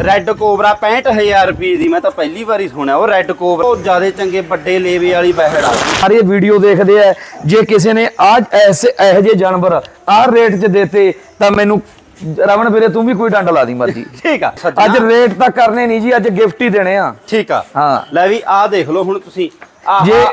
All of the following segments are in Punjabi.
ਰੈੱਡ ਕੋਬਰਾ 65000 ਰੁਪਏ ਦੀ ਮੈਂ ਤਾਂ ਪਹਿਲੀ ਵਾਰੀ ਸੁਣਿਆ ਉਹ ਰੈੱਡ ਕੋਬਰਾ ਉਹ ਜਿਆਦੇ ਚੰਗੇ ਵੱਡੇ ਲੇਵੇ ਵਾਲੀ ਬਹਿੜ ਆ। ਸਾਰੇ ਵੀਡੀਓ ਦੇਖਦੇ ਆ ਜੇ ਕਿਸੇ ਨੇ ਆਜ ਐਸੇ ਇਹੋ ਜਿਹੇ ਜਾਨਵਰ ਆਹ ਰੇਟ 'ਚ ਦੇਤੇ ਤਾਂ ਮੈਨੂੰ ਰਮਨ ਵੀਰੇ ਤੂੰ ਵੀ ਕੋਈ ਡੰਡ ਲਾ ਦੀ ਮਰਜ਼ੀ। ਠੀਕ ਆ ਅੱਜ ਰੇਟ ਤਾਂ ਕਰਨੇ ਨਹੀਂ ਜੀ ਅੱਜ ਗਿਫਟ ਹੀ ਦੇਣੇ ਆ। ਠੀਕ ਆ। ਹਾਂ। ਲੈ ਵੀ ਆਹ ਦੇਖ ਲਓ ਹੁਣ ਤੁਸੀਂ ਆਹ ਜੇ-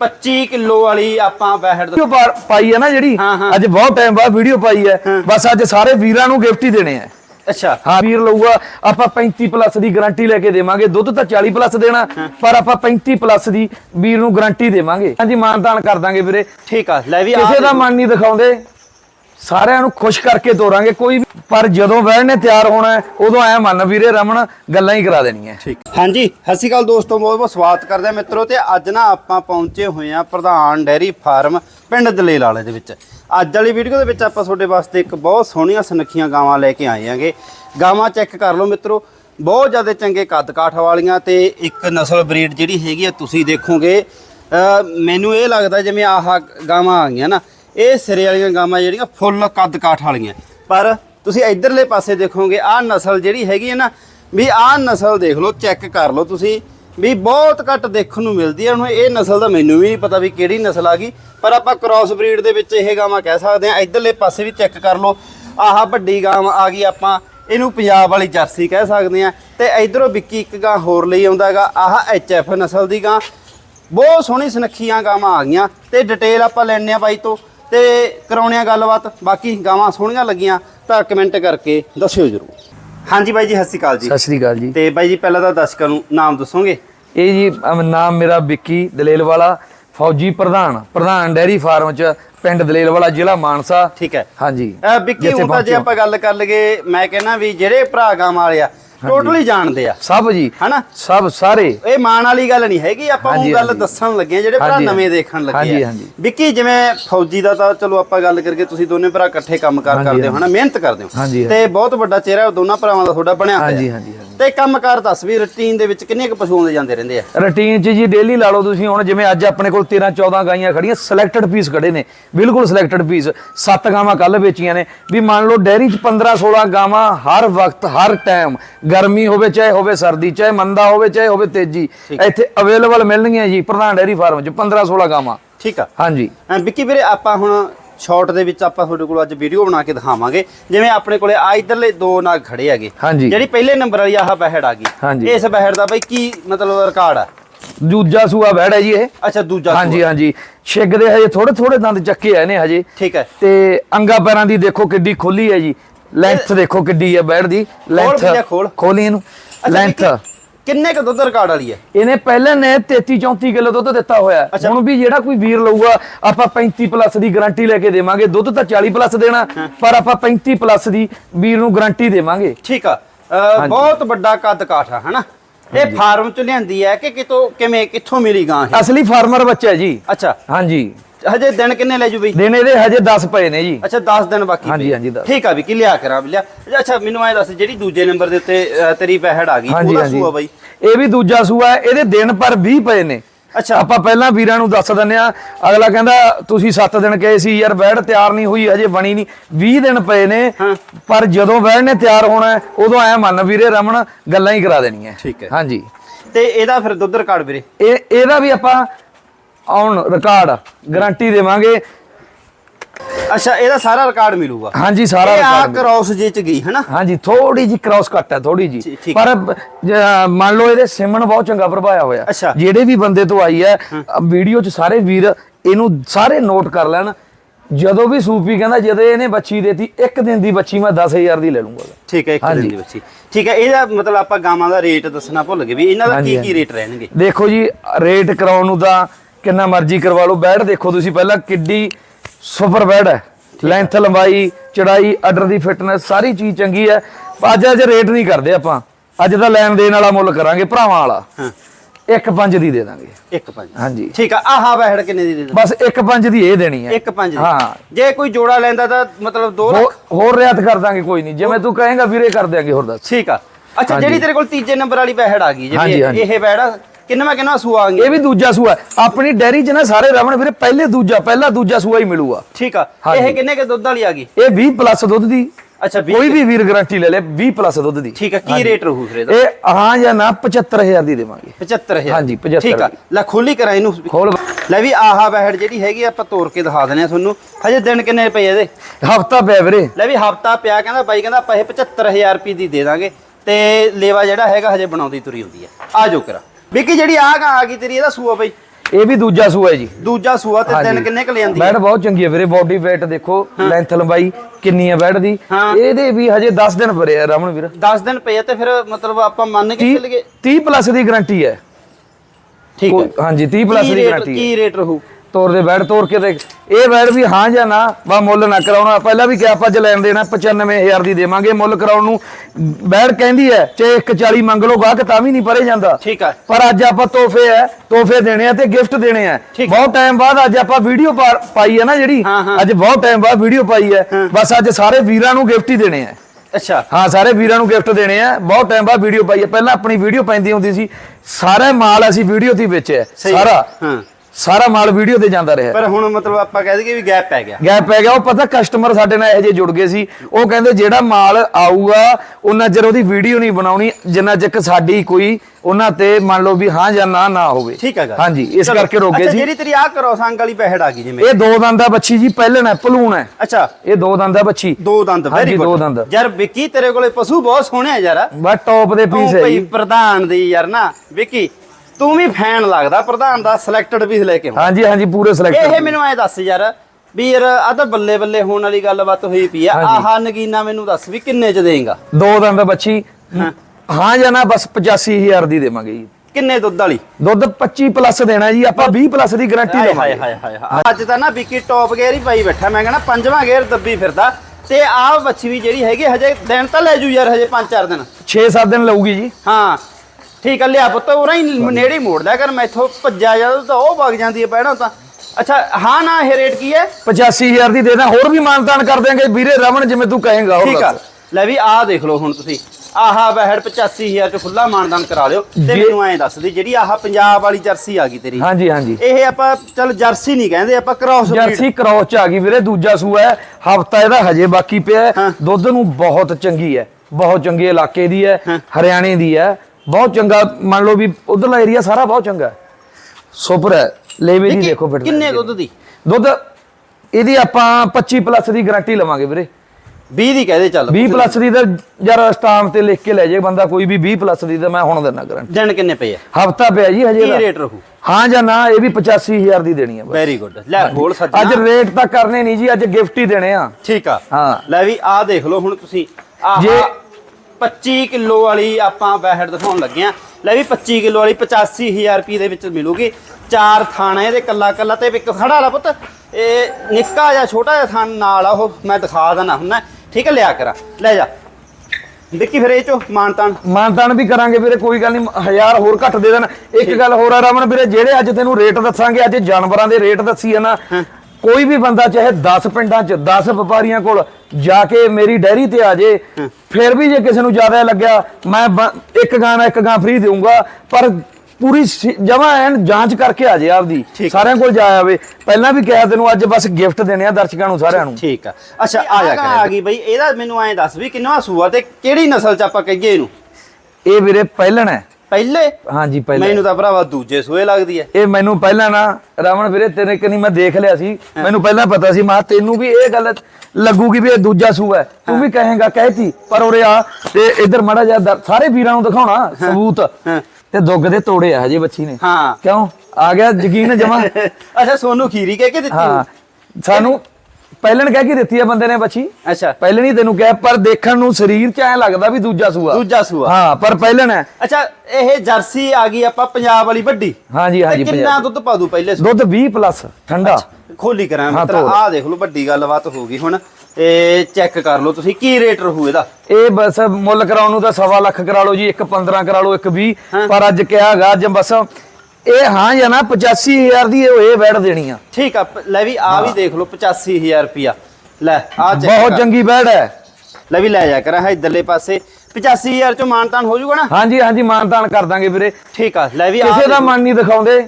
25 ਕਿਲੋ ਵਾਲੀ ਆਪਾਂ ਬਹਿੜ ਵੀਡੀਓ ਪਾਈ ਹੈ ਨਾ ਜਿਹੜੀ। ਅੱਜ ਬਹੁਤ ਟਾਈਮ ਬਾਅਦ ਵੀਡੀਓ ਪਾਈ ਹਾਂ। ਬਸ ਅੱਜ ਸਾਰੇ ਵੀਰਾਂ ਨੂੰ ਗਿਫਟ ਹੀ ਦੇਣੇ ਆ। ਅੱਛਾ। ਹਾਂ ਵੀਰ ਲਊਗਾ ਆਪਾਂ 35 ਪਲੱਸ ਦੀ ਗਾਰੰਟੀ ਲੈ ਕੇ ਦੇਵਾਂਗੇ। ਦੁੱਧ ਤਾਂ 40 ਪਲੱਸ ਦੇਣਾ ਪਰ ਆਪਾਂ 35 ਪਲੱਸ ਦੀ ਵੀਰ ਨੂੰ ਗਾਰੰਟੀ ਦੇਵਾਂਗੇ। ਹਾਂਜੀ ਮਾਨਤਾਨ ਕਰ ਦਾਂਗੇ ਵੀਰੇ। ਠੀਕ ਆ ਲੈ ਵੀ ਕਿਸੇ ਦਾ। ਮਨ ਨਹੀਂ ਦਿਖਾਉਂਦੇ। ਸਾਰਿਆਂ ਨੂੰ ਖੁਸ਼ ਕਰਕੇ ਤੋਰਾਂਗੇ। ਕੋਈ ਵੀ- ਪਰ ਜਦੋਂ ਵਹਿਣ ਨੇ ਤਿਆਰ ਹੋਣਾ ਹੈ, ਉਦੋਂ ਐ ਮੰਨ ਵੀਰੇ ਰਮਨ ਗੱਲਾਂ ਹੀ ਕਰਾ ਦੇਣੀਆਂ। ਠੀਕ। ਹਾਂਜੀ ਸਤਿ ਸ਼੍ਰੀ ਅਕਾਲ ਦੋਸਤੋ ਬਹੁਤ ਬਹੁਤ ਸਵਾਗਤ ਕਰਦੇ ਹਾਂ ਮਿੱਤਰੋ ਤੇ ਅੱਜ ਨਾ ਆਪਾਂ ਪਹੁੰਚੇ ਹੋਏ ਹਾਂ ਪ੍ਰਧਾਨ ਡੈਰੀ ਫਾਰਮ ਪਿੰਡ ਦਲੇਲ ਵਾਲੇ ਦੇ ਵਿੱਚ। ਅੱਜ ਵਾਲੀ ਵੀਡੀਓ ਦੇ ਵਿੱਚ ਆਪਾਂ ਤੁਹਾਡੇ ਵਾਸਤੇ ਇੱਕ ਬਹੁਤ ਸੋਹਣੀਆਂ ਸੁਨੱਖੀਆਂ ਗਾਵਾਂ ਲੈ ਕੇ ਆਏ ਆਂਗੇ ਗਾਵਾਂ ਚੈੱਕ ਕਰ ਲਓ ਮਿੱਤਰੋ ਬਹੁਤ ਜ਼ਿਆਦਾ ਚੰਗੇ ਕੱਦ ਕਾਠ ਵਾਲੀਆਂ ਤੇ ਇੱਕ ਨਸਲ ਬਰੀਡ ਜਿਹੜੀ ਹੈਗੀ ਆ ਤੁਸੀਂ ਦੇਖੋਗੇ। ਅਹ ਮੈਨੂੰ ਇਹ ਲੱਗਦਾ ਜਿਵੇਂ ਆਹ ਗਾਵਾਂ ਆ ਗਈਆਂ ਨਾ ਇਹ ਸਿਰੇ ਵਾਲੀਆਂ ਗਾਵਾਂ ਜਿਹੜੀਆਂ ਫੁੱਲ ਕੱਦ ਕਾਠ ਵਾਲੀਆਂ। ਪਰ ਤੁਸੀਂ ਇਧਰਲੇ ਪਾਸੇ ਦੇਖੋਗੇ, ਆਹ ਨਸਲ ਜਿਹੜੀ ਹੈਗੀ ਹੈ ਨਾ, ਵੀ ਆਹ ਨਸਲ ਦੇਖ ਲਓ, ਚੈੱਕ ਕਰ ਲਓ ਤੁਸੀਂ, ਵੀ ਬਹੁਤ ਘੱਟ ਦੇਖਣ ਨੂੰ ਮਿਲਦੀ ਹੈ। ਹੁਣ ਇਹ ਨਸਲ ਦਾ ਮੈਨੂੰ ਵੀ ਨਹੀਂ ਪਤਾ ਵੀ ਕਿਹੜੀ ਨਸਲ ਆ ਗਈ, ਪਰ ਆਪਾਂ ਕ੍ਰਾਸ ਬਰੀਡ ਦੇ ਵਿੱਚ ਇਹ ਗਾਵਾਂ ਕਹਿ ਸਕਦੇ ਆ ਇਧਰਲੇ ਪਾਸੇ ਵੀ ਚੈੱਕ ਕਰ ਲਓ, ਆਹ ਵੱਡੀ ਗਾਂ ਆ ਗਈ ਆਪਾਂ, ਇਹਨੂੰ ਪੰਜਾਬ ਵਾਲੀ ਜਰਸੀ ਕਹਿ ਸਕਦੇ ਆ ਤੇ ਇਧਰੋਂ ਵਿੱਕੀ ਇੱਕ ਗਾਂ ਹੋਰ ਲਈ ਆਉਂਦਾ ਹੈਗਾ, ਆਹ ਐਚਐਫ ਨਸਲ ਦੀ ਗਾਂ। ਬਹੁਤ ਸੋਹਣੀ ਸੁਨੱਖੀਆਂ ਗਾਵਾਂ ਆ ਗਈਆਂ, ਤੇ ਡਿਟੇਲ ਆਪਾਂ ਲੈਣੇ ਆ ਬਾਈ ਤੋਂ। ਤੇ ਕਰਾਉਣੇ ਆ ਗੱਲਬਾਤ। ਬਾਕੀ ਗਾਵਾਂ ਸੋਹਣੀਆਂ ਲੱਗੀਆਂ ਤਾਂ ਕਮੈਂਟ ਕਰਕੇ ਦੱਸਿਓ ਜਰੂਰ। ਹਾਂਜੀ ਬਾਈ ਜੀ ਸਤਿ ਸ਼੍ਰੀ ਅਕਾਲ ਜੀ। ਸਤਿ ਸ੍ਰੀ ਅਕਾਲ ਜੀ। ਤੇ ਬਾਈ ਜੀ ਪਹਿਲਾਂ ਤਾਂ ਦਰਸ਼ਕਾਂ ਨੂੰ ਨਾਮ ਦੱਸੋਗੇ? ਇਹ ਜੀ ਅਮ, ਨਾਮ ਮੇਰਾ ਵਿੱਕੀ ਦਲੇਲ ਵਾਲਾ ਫੌਜੀ ਪ੍ਰਧਾਨ ਪ੍ਰਧਾਨ ਡੈਰੀ ਫਾਰਮ ਚ ਪਿੰਡ ਦਲੇਲ ਵਾਲਾ ਜ਼ਿਲ੍ਹਾ ਮਾਨਸਾ। ਠੀਕ ਹੈ। ਹਾਂਜੀ ਅਹ ਵਿੱਕੀ ਜਿੱਥੇ ਹੁਣ ਤਾਂ ਜੇ ਪਹੁੰਚੇ ਹੋ। ਆਪਾਂ ਗੱਲ ਕਰ ਲਈਏ ਮੈਂ ਕਹਿੰਦਾ ਵੀ ਜਿਹੜੇ ਭਰਾ ਗਾਵਾਂ ਵਾਲੇ ਆ ਟੋਟਲੀ ਜਾਣਦੇ ਆ। ਸਭ ਜੀ। ਹਨਾ? ਸਭ ਸਾਰੇ। ਇਹ ਮਾਣ ਵਾਲੀ ਗੱਲ ਨਹੀਂ ਹੈਗੀ ਆਪਾਂ ਉਹ ਗੱਲ। ਦੱਸਣ ਲੱਗੇ ਜਿਹੜੇ ਭਰਾ ਨਵੇਂ। ਦੇਖਣ ਲੱਗੇ ਆ। ਹਾਂਜੀ। ਵਿੱਕੀ ਜਿਵੇਂ ਫੌਜੀ ਦਾ ਤਾਂ ਚਲੋ ਆਪਾਂ ਗੱਲ ਕਰਕੇ ਤੁਸੀਂ ਦੋਨੇ ਭਰਾ ਇਕੱਠੇ ਕੰਮ ਕਰਦੇ ਹੋ ਹਨਾ? ਮਿਹਨਤ ਕਰਦੇ ਹੋ। ਤੇ ਬਹੁਤ ਵੱਡਾ ਚਿਹਰਾ ਉਹ ਦੋਨਾਂ ਭਰਾਵਾਂ ਦਾ ਤੁਹਾਡਾ ਬਣਿਆ ਹੋਇਆ। ਹਾਂਜੀ, ਹਾਂਜੀ। ਤੇ ਕੰਮ ਕਾਰ ਦੱਸ ਵੀ ਰੁਟੀਨ ਦੇ ਵਿੱਚ ਕਿੰਨੇ ਕੁ ਪਸ਼ੂ ਆਉਂਦੇ ਜਾਂਦੇ ਰਹਿੰਦੇ ਆ? ਰੂਟੀਨ ਚ ਜੀ ਡੇਲੀ ਲਾ ਲਓ ਤੁਸੀਂ ਹੁਣ ਜਿਵੇਂ ਅੱਜ ਆਪਣੇ ਕੋਲ 13 14 ਗਾਈਆਂ ਖੜੀਆਂ ਸਿਲੈਕਟਡ ਪੀਸ ਖੜੇ ਨੇ ਬਿਲਕੁਲ ਸਿਲੈਕਟਡ ਪੀਸ ਸੱਤ ਗਾਵਾਂ ਕੱਲ ਵੇਚੀਆਂ ਨੇ। ਵੀ ਮੰਨ ਲਓ ਡੈਰੀ ਚ 15 16 ਗਾਵਾਂ ਹਰ ਵਕਤ ਹਰ ਟਾਈਮ ਗਰਮੀ ਹੋਵੇ ਚਾਹੇ ਹੋਵੇ ਸਰਦੀ ਚਾਹੇ ਮੰਦਾ ਹੋਵੇ ਚਾਹੇ ਹੋਵੇ ਤੇਜ਼ੀ ਇੱਥੇ ਅਵੇਲੇਬਲ ਮਿਲਣਗੀਆਂ ਜੀ ਪ੍ਰਧਾਨ ਡੈਰੀ ਫਾਰਮ ਚ 15 16 ਗਾਵਾਂ। ਠੀਕ ਆ। ਹਾਂਜੀ। ਵਿੱਕੀ ਵੀਰੇ ਆਪਾਂ ਹੁਣ ਸ਼ਾਰਟ ਦੇ ਵਿੱਚ ਆਪਾਂ ਤੁਹਾਡੇ ਕੋਲ ਅੱਜ ਵੀਡੀਓ ਬਣਾ ਕੇ ਦਿਖਾਵਾਂਗੇ। ਜਿਵੇਂ ਆਪਣੇ ਕੋਲੇ ਆ ਇਧਰਲੇ ਦੋ ਨਾਗ ਖੜੇ ਹੈਗੇ। ਜਿਹੜੀ ਪਹਿਲੇ ਨੰਬਰ ਵਾਲੀ ਆਹ ਬਹਿੜ ਆ ਗਈ। ਇਸ ਬਹਿੜ ਦਾ ਬਈ ਕੀ ਮਤਲਬ ਰਿਕਾਰਡ ਆ? ਦੂਜਾ ਸੂਆ ਬੈੜ ਹੈ ਜੀ ਇਹ। ਅੱਛਾ ਦੂਜਾ ਹਾਂਜੀ। ਹਾਂਜੀ। ਛਿੱਗ ਦੇ ਹਜੇ ਥੋੜੇ ਥੋੜੇ ਦੰਦ ਚੱਕੇ ਆਏ ਨੇ ਹਜੇ। ਠੀਕ ਹੈ। ਤੇ ਅੰਗਾ ਪੈਰਾਂ ਦੀ ਦੇਖੋ ਕਿੱਡੀ ਖੁੱਲੀ ਹੈ ਜੀ। ਲੈਂਥ ਦੇਖੋ ਕਿੱਡੀ ਹੈ ਬੈੜ ਦੀ। ਲੈਂਥ ਖੋਲ। ਖੋਲੀ ਇਹਨੂੰ। ਲੈਂਥ ਕਿੰਨੇ ਕ ਦੁੱਧ ਰਿਕਾਰਡ ਵਾਲੀ ਹੈ? ਇਹਨੇ ਪਹਿਲੇ ਨੇ 33 34 ਕਿਲੋ ਦੁੱਧ ਦਿੱਤਾ ਹੋਇਆ। ਹੁਣ ਵੀ ਜਿਹੜਾ ਕੋਈ ਵੀਰ ਲਊਗਾ ਆਪਾਂ 35 ਪਲੱਸ ਦੀ ਗਾਰੰਟੀ ਲੈ ਕੇ ਦੇਵਾਂਗੇ। ਦੁੱਧ ਤਾਂ 40 ਪਲੱਸ ਦੇਣਾ ਪਰ ਆਪਾਂ 35 ਪਲੱਸ ਦੀ ਵੀਰ ਨੂੰ ਗਾਰੰਟੀ ਦੇਵਾਂਗੇ। ਠੀਕ ਆ। ਬਹੁਤ ਵੱਡਾ ਕੱਦ ਕਾਠ ਆ ਹਨਾ? ਇਹ ਫਾਰਮ ਚ ਲਿਆਂਦੀ ਹੈ ਕਿ ਕਿਤੋਂ ਕਿਵੇਂ ਕਿੱਥੋਂ ਮਿਲੀ ਗਾਂ ਇਹ? ਅਸਲੀ ਫਾਰਮਰ ਬੱਚਾ ਜੀ। ਅੱਛਾ। ਹਾਂਜੀ। ਹਜੇ ਦਿਨ ਕਿੰਨੇ ਲੈ ਜੂ ਬਈ ਦਿਨ ਇਹਦੇ ਹਜੇ 10 ਪਏ ਨੇ ਜੀ ਅੱਛਾ 10 ਦਿਨ ਬਾਕੀ ਹਾਂਜੀ। ਹਾਂਜੀ। ਠੀਕ ਆ ਵੀ ਕੀ ਲਿਆ ਕਰਾਂ ਵੀ ਲਿਆ ਅੱਛਾ ਮੈਨੂੰ ਐ ਦੱਸ ਜਿਹੜੀ ਦੂਜੇ ਨੰਬਰ ਦੇ ਉੱਤੇ ਤੇਰੀ ਬਹਿੜ ਆ ਗਈ ਉਹਦਾ ਸੂਆ ਬਈ ਇਹ ਵੀ ਦੂਜਾ ਸੂਆ ਇਹਦੇ ਦਿਨ ਪਰ 20 ਪਏ ਨੇ ਅੱਛਾ। ਆਪਾਂ ਪਹਿਲਾਂ ਵੀਰਾਂ ਨੂੰ ਦੱਸ ਦਿੰਨੇ ਆ ਅਗਲਾ ਕਹਿੰਦਾ ਤੁਸੀਂ 7 ਦਿਨ ਕਹੇ ਸੀ ਯਾਰ ਬੈੜ ਤਿਆਰ ਨਹੀਂ ਹੋਈ ਹਜੇ ਬਣੀ ਨਹੀਂ 20 ਦਿਨ ਪਏ ਨੇ। ਪਰ ਜਦੋਂ ਬੈੜ ਨੇ ਤਿਆਰ ਹੋਣਾ ਉਦੋਂ ਐ ਮੰਨ ਵੀਰੇ ਰਮਨ ਗੱਲਾਂ ਹੀ ਕਰਾ ਦੇਣੀਆਂ ਠੀਕ ਹੈ। ਹਾਂਜੀ ਤੇ ਇਹਦਾ ਫਿਰ ਦੁੱਧ ਰਿਕਾਰਡ ਵੀਰੇ ਇਹ ਇਹਦਾ ਵੀ ਆਪਾਂ ਔਨ ਰਿਕਾਰਡ ਗਾਰੰਟੀ ਦੇਵਾਂਗੇ। ਅੱਛਾ ਇਹਦਾ ਸਾਰਾ ਰਿਕਾਰਡ ਮਿਲੂਗਾ। ਹਾਂਜੀ ਸਾਰਾ ਇਹ ਆ ਰਿਕਾਰਡ ਕ੍ਰਾਸ ਜੇ ਚ ਗਈ ਹਨਾ? ਹਾਂਜੀ ਥੋੜੀ ਜੀ ਕ੍ਰਾਸ ਕੱਟ ਹੈ ਥੋੜੀ ਜੀ। ਪਰ ਮੰਨ ਲਓ ਇਹਦੇ ਸਿਮਣ ਬਹੁਤ ਚੰਗਾ ਪ੍ਰਭਾਇਆ ਹੋਇਆ। ਜਿਹੜੇ ਵੀ ਬੰਦੇ ਤੋਂ ਆਈ ਹੈ ਵੀਡੀਓ 'ਚ ਸਾਰੇ ਵੀਰ ਇਹਨੂੰ ਸਾਰੇ ਨੋਟ ਕਰ ਲੈਣ। ਜਦੋਂ ਵੀ ਸੂਪੀ ਕਹਿੰਦਾ ਜਦੋਂ ਇਹਨੇ ਬੱਚੀ ਦੇਤੀ ਇੱਕ ਦਿਨ ਦੀ ਬੱਚੀ ਮੈਂ 10000 ਦੀ ਲੈ ਲੂੰਗਾ। ਠੀਕ ਹੈ ਇੱਕ ਦਿਨ। ਦੀ ਬੱਚੀ। ਠੀਕ ਹੈ ਇਹਦਾ ਮਤਲਬ ਆਪਾਂ ਗਾਵਾਂ ਦਾ ਰੇਟ ਦੱਸਣਾ ਭੁੱਲ ਗਏ ਵੀ ਇਹਨਾਂ ਦਾ ਕੀ ਕੀ। ਰੇਟ ਰਹਿਣਗੇ? ਦੇਖੋ ਜੀ ਰੇਟ ਕਰਾਉਣ ਨੂੰ ਤਾਂ ਕਿੰਨਾ ਮਰਜ਼ੀ ਕਰਵਾ ਲਓ ਬੈਡ ਦੇਖੋ ਤੁਸੀਂ ਪਹਿਲਾਂ ਕਿੱਡੀ ਸੁਪਰ ਬੈਡ ਹੈ। ਲੈਂਥ ਲੰਬਾਈ ਚੜਾਈ ਆਰਡਰ ਦੀ ਫਿਟਨੈਸ ਸਾਰੀ ਚੀਜ਼ ਚੰਗੀ ਹੈ। ਅੱਜ ਅੱਜ ਰੇਟ ਨਹੀਂ ਕਰਦੇ ਆਪਾਂ। ਅੱਜ ਤਾਂ ਲੈਣ ਦੇਣ ਵਾਲਾ ਮੁੱਲ ਕਰਾਂਗੇ ਭਰਾਵਾਂ ਵਾਲਾ। ਹਾਂ। ਇੱਕ ਪੰਜ ਦੀ ਦੇ ਦਾਂਗੇ। ਇੱਕ ਪੰਜ। ਹਾਂਜੀ। ਠੀਕ ਆ ਆਹ ਬਹਿੜ ਕਿੰਨੇ ਦੀ ਦੇ ਦੋ ਬਸ ਇੱਕ ਪੰਜ ਦੀ ਇਹ ਦੇਣੀ ਹੈ। ਇੱਕ ਪੰਜ ਦੀ। ਹਾਂ। ਜੇ ਕੋਈ ਜੋੜਾ ਲੈਂਦਾ ਤਾਂ ਮਤਲਬ 2 ਲੱਖ? ਹੋਰ- ਰਿਆਤ ਕਰ ਦਾਂਗੇ ਕੋਈ ਨਹੀਂ। ਜਿਵੇਂ ਤੂੰ ਕਹੇਗਾ ਵੀਰੇ ਕਰ ਦਿਆਂਗੇ ਹੋਰ ਦੱਸ। ਠੀਕ ਆ। ਅੱਛਾ। ਜਿਹੜੀ ਤੇਰੇ ਕੋਲ ਤੀਜੇ ਨੰਬਰ ਵਾਲੀ ਬਹਿੜ ਆ ਗਈ ਹਾਂਜੀ। ਇਹ ਬਹਿੜ ਕਿੰਨਾ ਕਿੰਨਾ ਸੂਆ ਆਂਗੇ? ਇਹ ਵੀ ਦੂਜਾ ਸੂਆ। ਹੈ। ਆਪਣੀ ਡੈਰੀ 'ਚ ਨਾ ਸਾਰੇ ਰਵਣ ਵੀਰੇ ਪਹਿਲੇ ਦੂਜਾ ਪਹਿਲਾ ਦੂਜਾ ਸੂਆ ਹੀ ਮਿਲੂਗਾ। ਠੀਕ ਆ। ਹਾਂਜੀ। ਇਹ ਕਿੰਨੇ ਕੇ ਦੁੱਧ ਵਾਲੀ ਆ ਗਈ? ਇਹ 20 ਪਲੱਸ ਦੁੱਧ ਦੀ। ਅੱਛਾ 20 ਕੋਈ ਵੀ ਵੀਰ ਗਾਰੰਟੀ ਲੈ ਲੇ 20 ਪਲੱਸ ਦੁੱਧ ਦੀ। ਠੀਕ ਹੈ ਕੀ ਰੇਟ ਰਹੂ ਫਿਰ ਇਹਦਾ? ਇਹ ਹਾਂ ਜਾਂ ਨਾ 75000 ਦੀ ਦੇਵਾਂਗੇ। 75000 ਹਾਂਜੀ, 75 ਠੀਕ ਆ। ਲੈ ਖੋਲੀ ਕਰਾਂ ਇਹਨੂੰ। ਖੋਲ। ਲੈ ਵੀ ਆਹਾ ਬਹਿੜ ਜਿਹੜੀ ਹੈਗੀ ਆ, ਆਪਾਂ ਤੋੜ ਕੇ ਦਿਖਾ ਦਿੰਦੇ ਆ ਤੁਹਾਨੂੰ। ਹਜੇ ਦਿਨ ਕਿੰਨੇ ਪਏ ਇਹਦੇ? ਹਫਤਾ ਪਿਆ ਵੀਰੇ। ਲੈ ਵੀ ਹਫਤਾ ਪਿਆ ਕਹਿੰਦਾ ਬਾਈ ਕਹਿੰਦਾ ਆਪਾਂ ਇਹ 75000 ਰੁਪਏ ਦੀ ਦੇ ਦਾਂਗੇ। ਤੇ ਲੇਵਾ ਜਿਹੜਾ ਹੈਗਾ ਹਜੇ ਬਣਾਉਂਦੀ ਤੁਰੀ ਹੁੰਦੀ ਆ। ਆ ਜੋ ਕਰਾ। ਵਿੱਕੀ ਜਿਹੜੀ ਆ ਆ ਗਈ ਤੇਰੀ ਇਹਦਾ ਸੂਆ ਬਈ। ਇਹ ਵੀ ਦੂਜਾ ਸੂਆ ਹੈ ਜੀ। ਦੂਜਾ ਸੂਆ ਤੇ ਦਿਨ। ਕਿੰਨੇ ਕ ਲਿਆਂਦੀ ਆ ਬੈਡ ਬਹੁਤ ਚੰਗੀ ਹੈ ਵੀਰੇ ਬਾਡੀ weight ਦੇਖੋ ਲੈਂਥ ਲੰਬਾਈ ਕਿੰਨੀ ਹੈ ਬੈਡ ਦੀ। ਇਹਦੇ ਵੀ ਹਜੇ 10 ਦਿਨ ਭਰੇ ਆ ਰਮਨ ਵੀਰ। 10 ਦਿਨ ਪਏ ਤੇ ਫਿਰ ਮਤਲਬ ਆਪਾਂ ਮੰਨ ਕੇ 30 ਚੱਲ ਗਏ 30 ਪਲੱਸ ਦੀ ਗਾਰੰਟੀ ਹੈ। ਠੀਕ ਹੈ। ਹਾਂਜੀ 30 ਪਲੱਸ ਦੀ ਰੇਟ ਗਾਰੰਟੀ ਹੈ। ਕੀ ਰੇਟ ਰਹੂ? ਤੋਰ ਦੇ ਬੈਡ ਤੋਰ ਕੇ ਦੇਖ। ਇਹ ਬੈਡ ਵੀ ਹਾਂ ਜਾਂ ਨਾ ਵਾ ਮੁੱਲ ਨਾ ਕਰਾਉਣਾ। ਪਹਿਲਾਂ ਵੀ ਕਿਹਾ ਆਪਾਂ ਲੈਣ ਦੇਣਾ 95000 ਦੀ ਦੇਵਾਂਗੇ ਮੁੱਲ ਕਰਾਉਣ ਨੂੰ। ਬੈਡ ਕਹਿੰਦੀ ਹੈ ਚਾਹੇ 140 ਮੰਗ ਲਓ ਗਾਹਕ ਤਾਂ ਵੀ ਨਹੀਂ ਪਰੇ ਜਾਂਦਾ। ਠੀਕ ਆ। ਪਰ ਅੱਜ ਆਪਾਂ ਤੋਹਫੇ ਹੈ ਤੋਹਫੇ ਦੇਣੇ ਆ ਤੇ ਗਿਫਟ ਦੇਣੇ ਆ। ਬਹੁਤ ਟਾਈਮ ਬਾਅਦ ਅੱਜ ਆਪਾਂ ਵੀਡੀਓ ਪਾਈ ਹੈ ਨਾ ਜਿਹੜੀ? ਹਾਂ, ਹਾਂ। ਅੱਜ ਬਹੁਤ ਟਾਈਮ ਬਾਅਦ ਵੀਡੀਓ ਪਾਈ ਹੈ। ਬਸ ਅੱਜ ਸਾਰੇ ਵੀਰਾਂ ਨੂੰ ਗਿਫਟ ਹੀ ਦੇਣੇ ਆ। ਅੱਛਾ। ਹਾਂ ਸਾਰੇ ਵੀਰਾਂ ਨੂੰ ਗਿਫਟ ਦੇਣੇ ਆ। ਬਹੁਤ ਟਾਈਮ ਬਾਅਦ ਵੀਡੀਓ ਪਾਈ ਹੈ। ਪਹਿਲਾਂ ਆਪਣੀ ਵੀਡੀਓ ਪੈਂਦੀ ਹੁੰਦੀ ਸੀ। ਸਾਰਾ ਮਾਲ ਅਸੀਂ ਵੀਡੀਓ ਤੇ ਹੀ ਵੇਚਿਆ। ਸਾਰਾ। ਹਾਂ। ਸਾਰਾ ਮਾਲ ਵੀਡੀਓ ਤੇ ਜਾਂਦਾ ਰਿਹਾ। ਪਰ ਹੁਣ ਮਤਲਬ ਆਪਾਂ ਕਹਿ ਦਈਏ ਵੀ ਗੈਪ ਪੈ ਗਿਆ। ਗੈਪ ਪੈ ਗਿਆ। ਉਹ ਪਤਾ ਕਸਟਮਰ ਸਾਡੇ ਨਾਲ ਇਹੋ ਜਿਹੇ ਜੁੜ ਗਏ ਸੀ। ਉਹ ਕਹਿੰਦੇ ਜਿਹੜਾ ਮਾਲ ਆਊਗਾ ਉਹਨਾਂ ਚਿਰ ਉਹਦੀ ਵੀਡੀਓ ਨਹੀਂ ਬਣਾਉਣੀ ਜਿੰਨਾ ਚਿਰ ਸਾਡੀ ਕੋਈ ਉਹਨਾਂ ਤੇ ਮੰਨ ਲਓ ਵੀ ਹਾਂ ਜਾਂ ਨਾ ਨਾ ਹੋਵੇ। ਠੀਕ ਹੈਗਾ ਹਾਂਜੀ ਇਸ। ਕਰਕੇ ਰੋਕ ਸੀ। ਜਿਹੜੀ ਤੇਰੀ ਆ ਕਰੋ ਸੰਗ ਵਾਲੀ ਪਹਿੜ ਆ ਗਈ ਜਿਵੇਂ। ਇਹ ਦੋ ਦੰਦਾ ਬੱਚੀ ਜੀ ਪਹਿਲਣ ਹੈ ਭਲੂਣ ਹੈ। ਅੱਛਾ। ਇਹ ਦੋ ਦੰਦਾ ਬੱਚੀ। ਦੋ ਦੰਦ ਵੈਰੀ ਦੋ ਗੁੱਡ ਦੰਦ। ਯਾਰ ਵਿੱਕੀ ਤੇਰੇ ਕੋਲੇ ਪਸ਼ੂ ਬਹੁਤ ਸੋਹਣੇ ਆ ਯਾਰ। ਬਸ ਟੌਪ ਦੇ ਪੀਸ ਹੈ ਭਈ ਜੀ। ਪ੍ਰਧਾਨ ਦੀ ਯਾਰ ਨਾ। ਵਿੱਕੀ ਤੂੰ ਵੀ ਫੈਨ ਲੱਗਦਾ ਪ੍ਰਧਾਨ ਦਾ ਸਿਲੈਕਟਡ ਪੀਸ ਲੈ ਕੇ। ਹਾਂਜੀ ਹਾਂਜੀ ਪੂਰੇ ਇਹ ਸਿਲੈਕਟ ਮੈਨੂੰ ਐ ਦੱਸ ਯਾਰ ਵੀ ਯਾਰ ਆ ਤਾਂ ਬੱਲੇ ਬੱਲੇ ਹੋਣ ਵਾਲੀ ਗੱਲਬਾਤ ਹੋਈ ਪਈ ਆ। ਆਹ ਨਗੀਨਾ ਮੈਨੂੰ ਦੱਸ ਵੀ ਕਿੰਨੇ ਚ ਦੇਂਗਾ। ਦੋ ਦੰਦਾ ਬੱਚੀ। ਹਾਂ। ਜਾਂ ਨਾ ਬਸ 85000 ਦੀ ਦੇਵਾਂਗੇ ਜੀ। ਕਿੰਨੇ ਦੁੱਧ ਵਾਲੀ? ਦੁੱਧ 25 ਪਲੱਸ ਦੇਣਾ ਜੀ ਆਪਾਂ 20 ਪਲੱਸ ਦੀ ਗਾਰੰਟੀ ਦੇਵਾਂਗੇ। ਹਾਏ ਹਾਏ ਹਾਏ। ਅੱਜ ਤਾਂ ਨਾ ਵਿੱਕੀ ਟੌਪ ਗੇਅਰ ਹੀ ਪਾਈ ਬੈਠਾ। ਮੈਂ ਕਹਿੰਦਾ ਪੰਜਵਾਂ ਗੇਅਰ ਦੱਬੀ ਫਿਰਦਾ। ਤੇ ਆਹ ਵੱਛੀ ਵੀ ਜਿਹੜੀ ਹੈਗੀ ਹਜੇ ਦਿਨ ਤਾਂ ਲੈ ਜੂ ਯਾਰ ਹਜੇ 5-4 ਦਿਨ। 6-7 ਦਿਨ ਲਊਗੀ ਜੀ। ਹਾਂ। ਠੀਕ ਆ ਲਿਆ ਪੁੱਤ ਉਰਾਂ ਹੀ ਨੇੜੇ ਹੀ ਮੋੜ ਲਿਆ ਕਰ ਮੈਥੋਂ ਭੱਜਿਆ ਜਾ ਤਾਂ ਉਹ ਵਗ ਜਾਂਦੀ ਹੈ ਪਹਿਲਾਂ ਤਾਂ। ਅੱਛਾ ਹਾਂ ਨਾ ਇਹ ਰੇਟ ਕੀ ਹੈ? 85000 ਦੀ ਦੇ ਦਾਂ ਹੋਰ ਵੀ ਮਾਨਤਾਨ ਕਰ ਦਿਆਂਗੇ। ਵੀਰੇ ਰਮਨ ਜਿਵੇਂ ਤੂੰ ਕਹੇਗਾ ਹੋਰ ਠੀਕ ਆ। ਲੈ ਵੀ ਆਹ ਦੇਖ ਲਓ ਹੁਣ ਤੁਸੀਂ। ਆਹਾ ਬਹਿੜ 85000 ਚ ਖੁੱਲਾ ਮਾਨਦਾਨ ਕਰਾ ਲਿਓ ਤੇ ਮੈਨੂੰ ਐਂ ਦੱਸ ਦੀ ਜਿਹੜੀ ਆਹ ਪੰਜਾਬ ਵਾਲੀ ਜਰਸੀ ਆ ਗਈ ਤੇਰੀ। ਹਾਂਜੀ ਹਾਂਜੀ। ਇਹ ਆਪਾਂ ਚੱਲ ਜਰਸੀ ਨਹੀਂ ਕਹਿੰਦੇ ਆਪਾਂ ਕ੍ਰਾਸ ਜਰਸੀ ਕ੍ਰੋਸ ਚ ਆ ਗਈ ਵੀਰੇ ਦੂਜਾ ਸੂਆ ਹੈ। ਹਫਤਾ ਇਹਦਾ ਹਜੇ ਬਾਕੀ ਪਿਆ। ਦੁੱਧ ਨੂੰ ਬਹੁਤ ਚੰਗੀ ਹੈ। ਬਹੁਤ ਚੰਗੇ ਇਲਾਕੇ ਦੀ ਹਾਂ। ਹਰਿਆਣੇ ਦੀ ਹੈ। ਬਹੁਤ ਚੰਗਾ ਮੰਨ ਲਓ ਵੀ ਉਧਰਲਾ ਏਰੀਆ ਸਾਰਾ ਬਹੁਤ ਚੰਗਾ ਹੈ। ਸੁਪਰ ਹੈ। ਲੇਵੇ ਦੀ ਦੇਖੋ ਫਿਰ ਕਿੰਨੇ ਦੁੱਧ ਦੀ? ਦੁੱਧ ਇਹਦੀ ਆਪਾਂ 25 ਪਲੱਸ ਦੀ ਗਾਰੰਟੀ ਲਵਾਂਗੇ ਵੀਰੇ। 20 ਦੀ ਕਹਦੇ ਚੱਲ। 20 ਪਲੱਸ ਦੀ ਤਾਂ ਯਾਰ ਸਟਾਮ ਤੇ ਲਿਖ ਕੇ ਲੈ ਜੇ ਬੰਦਾ ਕੋਈ ਵੀ 20 ਪਲੱਸ ਦੀ ਤਾਂ ਮੈਂ ਹੁਣ ਦਿੰਦਾ ਗਾਰੰਟੀ ਦਿਨ ਕਿੰਨੇ ਪਏ ਆ? ਹਫਤਾ ਪਿਆ ਜੀ ਹਜੇ ਕੀ ਰੇਟ ਰਹੂ? ਹਾਂ ਜਾਂ ਨਾ ਇਹ ਵੀ 85000 ਦੀ ਦੇਣੀ ਬਸ। ਵੈਰੀ ਗੁੱਡ ਲੈ ਬੋਲ ਅੱਜ ਸੱਜਣਾ। ਰੇਟ ਤਾਂ ਕਰਨੇ ਨਹੀਂ ਜੀ ਅੱਜ ਗਿਫਟ ਹੀ ਦੇਣੇ ਆ। ਠੀਕ ਆ। ਹਾਂ। ਲੈ ਵੀ ਆਹ ਦੇਖ ਲਓ ਹੁਣ ਤੁਸੀਂ। ਆਹ ਜੇ- 25 ਕਿਲੋ ਵਾਲੀ ਆਪਾਂ ਬੈਹੜ ਦਿਖਾਉਣ ਲੱਗੇ ਆ ਲੈ ਵੀ 25 ਕਿਲੋ ਵਾਲੀ 85000 ਰੁਪਏ ਦੇ ਵਿੱਚ ਮਿਲੂਗੀ। ਚਾਰ ਥਾਣਾ ਇਹਦੇ ਕੱਲਾ ਕੱਲਾ ਤੇ ਇੱਕ ਖੜਾ ਲਾ ਪੁੱਤ। ਇਹ ਨਿੱਕਾ ਜਿਹਾ ਛੋਟਾ ਜਿਹਾ ਥਾਣ ਨਾਲ ਆ ਉਹ ਮੈਂ ਦਿਖਾ ਦਿੰਦਾ ਹੁੰਨਾ ਠੀਕ ਹੈ ਲਿਆ ਕਰਾ। ਲੈ ਜਾ। ਵਿੱਕੀ ਫਿਰ ਇਹ ਚੋ ਮਾਨਤਾਨ ਮਾਨਤਾਨ ਵੀ ਕਰਾਂਗੇ ਵੀਰੇ ਕੋਈ ਗੱਲ ਨਹੀਂ। ਹਜ਼ਾਰ ਹੋਰ ਘੱਟ ਦੇ ਦੇਣ। ਇੱਕ ਗੱਲ ਹੋਰ ਆ ਰਮਨ ਵੀਰੇ ਜਿਹੜੇ ਅੱਜ ਤੈਨੂੰ ਰੇਟ ਦੱਸਾਂਗੇ ਅੱਜ ਜਾਨਵਰਾਂ ਦੇ ਰੇਟ ਦੱਸੀ ਆ ਨਾ ਕੋਈ ਵੀ ਬੰਦਾ ਚਾਹੇ 10 ਪਿੰਡਾਂ 'ਚ 10 ਵਪਾਰੀਆਂ ਕੋਲ ਜਾ ਕੇ ਮੇਰੀ ਡੈਰੀ ਤੇ ਆ ਜੇ ਫਿਰ ਵੀ ਜੇ ਕਿਸੇ ਨੂੰ ਜ਼ਿਆਦਾ ਲੱਗਿਆ ਮੈਂ ਇੱਕ ਗਾਂ ਨਾਲ ਇੱਕ ਗਾਂ ਫ੍ਰੀ ਦੇਊਂਗਾ ਪਰ ਪੂਰੀ ਜਮਾ ਐਨ ਜਾਂਚ ਕਰਕੇ ਆ ਜੇ ਆਪਦੀ। ਸਾਰਿਆਂ ਕੋਲ ਜਾ ਆਵੇ। ਪਹਿਲਾਂ ਵੀ ਕਿਹਾ ਤੈਨੂੰ ਅੱਜ ਬਸ ਗਿਫਟ ਦੇਣੇ ਆ ਦਰਸ਼ਕਾਂ ਨੂੰ ਸਾਰਿਆਂ ਨੂੰ। ਠੀਕ ਆ। ਅੱਛਾ ਆ ਜਾ ਆ ਗਈ ਬਈ ਇਹਦਾ ਮੈਨੂੰ ਐਂ ਦੱਸ ਵੀ ਕਿੰਨਾ ਸੂਆ ਤੇ ਕਿਹੜੀ ਨਸਲ ਚ ਆਪਾਂ ਕਹੀਏ ਇਹਨੂੰ? ਇਹ ਵੀਰੇ ਪਹਿਲਣ ਹੈ। ਪਹਿਲੇ? ਹਾਂਜੀ ਪਹਿਲਣ ਮੈਨੂੰ ਤਾਂ ਭਰਾਵਾ ਦੂਜੇ ਸੂਏ ਲੱਗਦੀ ਹੈ ਇਹ ਮੈਨੂੰ ਪਹਿਲਾਂ ਨਾ ਰਮਨ ਵੀਰੇ ਤੇਰੇ ਕਨੀ ਮੈਂ ਦੇਖ ਲਿਆ ਸੀ। ਮੈਨੂੰ ਪਹਿਲਾਂ ਪਤਾ ਸੀ ਮਾ ਤੈਨੂੰ ਵੀ ਇਹ ਗੱਲ ਲੱਗੂਗੀ ਵੀ ਇਹ ਦੂਜਾ ਸੂਆ ਹੈ ਤੂੰ ਵੀ ਕਹੇਗਾ ਕਹਿਤੀ ਪਰ ਉਰੇ ਆ ਤੇ ਇੱਧਰ ਮੜਾ ਜਾ ਸਾਰੇ ਵੀਰਾਂ ਨੂੰ ਦਿਖਾਉਣਾ ਸਬੂਤ। ਤੇ ਦੁੱਗ ਦੇ ਤੋੜੇ ਆ ਹਜੇ ਬੱਚੀ ਨੇ। ਹਾਂ। ਕਿਉਂ? ਆ ਗਿਆ ਯਕੀਨ ਜਮਾ? ਅੱਛਾ ਸੋਨੂੰ ਖੀਰੀ ਕਹਿ ਕੇ ਦਿੱਤੀ ਹਾਂ। ਸਾਨੂੰ ਪਹਿਲਣ ਕਹਿ ਕੇ ਦਿੱਤੀ ਆ ਬੰਦੇ ਨੇ ਬੱਚੀ। ਅੱਛਾ। ਪਹਿਲਣ ਹੀ ਤੈਨੂੰ ਕਿਹਾ ਪਰ ਦੇਖਣ ਨੂੰ ਸਰੀਰ ਚ ਐ ਲੱਗਦਾ ਵੀ ਦੂਜਾ ਸੂਆ। ਦੂਜਾ ਸੂਆ। ਹਾਂ ਪਰ ਪਹਿਲਣ ਹੈ। ਅੱਛਾ ਇਹ ਜਰਸੀ ਆ ਗਈ ਆਪਾਂ ਪੰਜਾਬ ਵਾਲੀ ਵੱਡੀ। ਹਾਂਜੀ ਹਾਂਜੀ ਕਿੰਨਾ ਦੁੱਧ ਪਾ ਦੂ ਪਹਿਲੇ? ਦੁੱਧ 20 ਪਲੱਸ ਠੰਡਾ। ਖੋਲੀ ਕਰਾਂ ਮਿੱਤਰ। ਆਹ ਦੇਖ ਲਓ ਵੱਡੀ ਗੱਲਬਾਤ ਹੋ ਗਈ ਹੁਣ। ਇਹ ਚੈੱਕ ਕਰ ਲਓ ਤੁਸੀਂ ਕੀ ਰੇਟ ਰਹੂ ਇਹਦਾ? ਇਹ ਬਸ ਮੁੱਲ ਕਰਾਉਣ ਨੂੰ ਤਾਂ ਸਵਾ ਲੱਖ ਕਰਾ ਲਓ ਜੀ ਇੱਕ 15 ਕਰਾ ਲਓ ਇੱਕ 20 ਹਾਂ। ਪਰ ਅੱਜ ਕਿਹਾ ਅੱਜ ਬਸ ਇਹ ਹਾਂ ਜਾਂ ਨਾ 85000 ਦੀ ਇਹ ਵੈੜ ਦੇਣੀ ਆ। ਠੀਕ ਆ ਲੈ ਵੀ ਆ ਵੀ ਦੇਖ ਲਓ 85000 ਰੁਪਿਆ ਲੈ ਆ ਚੈੱਕ ਬਹੁਤ ਚੰਗੀ ਵੈੜ ਹੈ। ਲੈ ਵੀ ਲੈ ਜਾ ਕਰਾਂ ਹੈ ਇਧਰਲੇ ਪਾਸੇ। 85000 ਚੋਂ ਮਾਨਤਾਨ ਹੋ ਜਾਊਗਾ ਨਾ? ਹਾਂਜੀ ਹਾਂਜੀ ਮਾਨਤਾਨ ਕਰ ਦਾਂਗੇ ਵੀਰੇ। ਠੀਕ ਆ ਲੈ ਵੀ ਕਿਸੇ ਦਾ ਮਨ ਨਹੀਂ ਦਿਖਾਉਂਦੇ।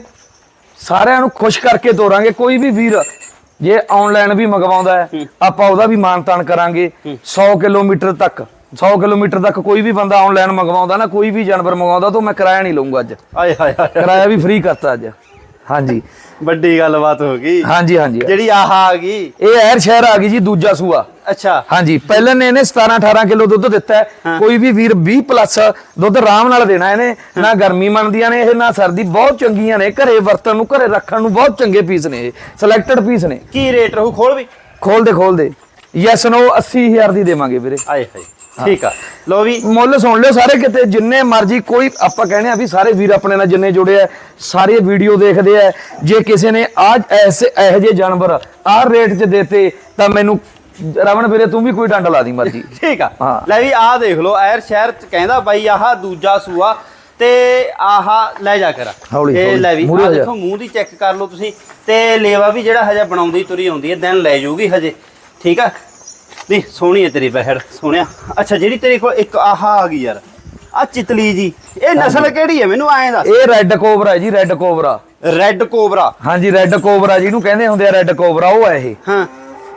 ਸਾਰਿਆਂ ਨੂੰ ਖੁਸ਼ ਕਰਕੇ ਤੋਰਾਂਗੇ। ਕੋਈ ਵੀ ਵੀਰ ਜੇ ਆਨਲਾਈਨ ਵੀ ਮੰਗਵਾਉਂਦਾ ਹੈ ਆਪਾਂ ਉਹਦਾ ਵੀ ਮਾਨਤਾਨ ਕਰਾਂਗੇ। 100 ਕਿਲੋਮੀਟਰ ਤੱਕ। 100 ਕਿਲੋਮੀਟਰ ਤੱਕ ਕੋਈ ਵੀ ਬੰਦਾ ਆਨਲਾਈਨ ਮੰਗਵਾਉਂਦਾ ਨਾ ਕੋਈ ਵੀ ਜਾਨਵਰ ਮੰਗਵਾਉਂਦਾ ਤਾਂ ਮੈਂ ਕਿਰਾਇਆ ਨਹੀਂ ਲਊਂਗਾ ਅੱਜ। ਆਏ ਹਾਏ ਹਾਏ ਕਿਰਾਇਆ ਵੀ ਫ੍ਰੀ ਕਰਤਾ ਅੱਜ। ਹਾਂਜੀ। ਵੱਡੀ ਗੱਲਬਾਤ ਹੋ ਗਈ। ਹਾਂਜੀ ਹਾਂਜੀ। ਜਿਹੜੀ ਆਹ ਆ ਗਈ। ਇਹ ਐਰ ਸ਼ਹਿਰ ਆ ਗਈ ਜੀ ਦੂਜਾ ਸੂਆ। ਅੱਛਾ। ਹਾਂਜੀ ਪਹਿਲਾਂ ਨੇ ਇਹਨੇ 17 18 ਕਿਲੋ ਦੁੱਧ ਦਿੱਤਾ। ਕੋਈ ਵੀ ਵੀਰ 20 ਪਲੱਸ ਦੁੱਧ ਆਰਾਮ ਨਾਲ ਦੇਣਾ ਇਹਨੇ। ਨਾ ਗਰਮੀ ਮੰਨਦੀਆਂ ਨੇ ਇਹ ਨਾ ਸਰਦੀ। ਬਹੁਤ ਚੰਗੀਆਂ ਨੇ। ਘਰੇ ਵਰਤਣ ਨੂੰ ਘਰੇ ਰੱਖਣ ਨੂੰ ਬਹੁਤ ਚੰਗੇ ਪੀਸ ਨੇ ਇਹ। ਸਿਲੈਕਟਡ ਪੀਸ ਨੇ। ਕੀ ਰੇਟ ਰਹੂ? ਖੋਲ ਵੀ। ਖੋਲ ਦੇ ਖੋਲ ਦੇ ਯੈਸ ਨੋ 80000 ਦੀ ਦੇਵਾਂਗੇ ਵੀਰੇ। ਆਏ ਹਾਏ। ਠੀਕ ਆ। ਲੋ ਵੀ ਮੁੱਲ ਸੁਣ ਲਿਓ ਸਾਰੇ ਕਿਤੇ ਜਿੰਨੇ ਮਰਜ਼ੀ ਕੋਈ ਆਪਾਂ ਕਹਿੰਦੇ ਆ ਵੀ ਸਾਰੇ ਵੀਰ ਆਪਣੇ ਨਾਲ ਜਿੰਨੇ ਜੁੜੇ ਆ ਸਾਰੇ ਵੀਡੀਓ ਦੇਖਦੇ ਆ। ਜੇ ਕਿਸੇ ਨੇ ਆ ਐਸੇ ਇਹੋ ਜਿਹੇ ਜਾਨਵਰ ਆਹ ਰੇਟ 'ਚ ਦੇਤੇ ਤਾਂ ਮੈਨੂੰ ਰਵਣ ਵੀਰੇ ਤੂੰ ਵੀ ਕੋਈ ਡੰਡ ਲਾ ਦੀ ਮਰਜ਼ੀ। ਠੀਕ ਆ। ਲੈ ਵੀ ਆਹ ਦੇਖ ਲਓ ਐਰ ਸ਼ਹਿਰ ਚ ਕਹਿੰਦਾ ਬਾਈ ਆਹ ਦੂਜਾ ਸੂਆ ਤੇ ਆਹ ਲੈ ਜਾ ਕਰ। ਇਹ ਲੈ ਵੀ ਜਾ। ਦੇਖੋ ਮੂੰਹ ਦੀ ਚੈੱਕ ਕਰ ਲਓ ਤੁਸੀਂ। ਤੇ ਲੇਵਾ ਵੀ ਜਿਹੜਾ ਹਜੇ ਬਣਾਉਂਦੀ ਤੁਰੀ ਆਉਂਦੀ ਹੈ ਦਿਨ ਲੈ ਜਾਊਗੀ ਹਜੇ। ਠੀਕ ਆ? ਨਹੀਂ ਸੋਹਣੀ ਹੈ ਤੇਰੀ ਬਹਿੜ ਸੋਹਣਿਆ। ਅੱਛਾ ਜਿਹੜੀ ਤੇਰੇ ਕੋਲ ਇੱਕ ਆਹ ਆ ਗਈ ਯਾਰ ਆ ਚਿਤਲੀ ਜੀ ਇਹ ਨਸਲ ਕਿਹੜੀ ਹੈ? ਮੈਨੂੰ ਐਂ ਦੱਸ। ਇਹ ਰੈੱਡ ਕੋਬਰਾ ਜੀ ਰੈੱਡ ਕੋਬਰਾ ਰੈੱਡ ਕੋਬਰਾ ਹਾਂਜੀ ਰੈੱਡ ਕੋਬਰਾ ਜਿਹਨੂੰ ਕਹਿੰਦੇ ਹੁੰਦੇ ਆ ਰੈੱਡ ਕੋਬਰਾ ਉਹ ਹੈ ਇਹ। ਹਾਂ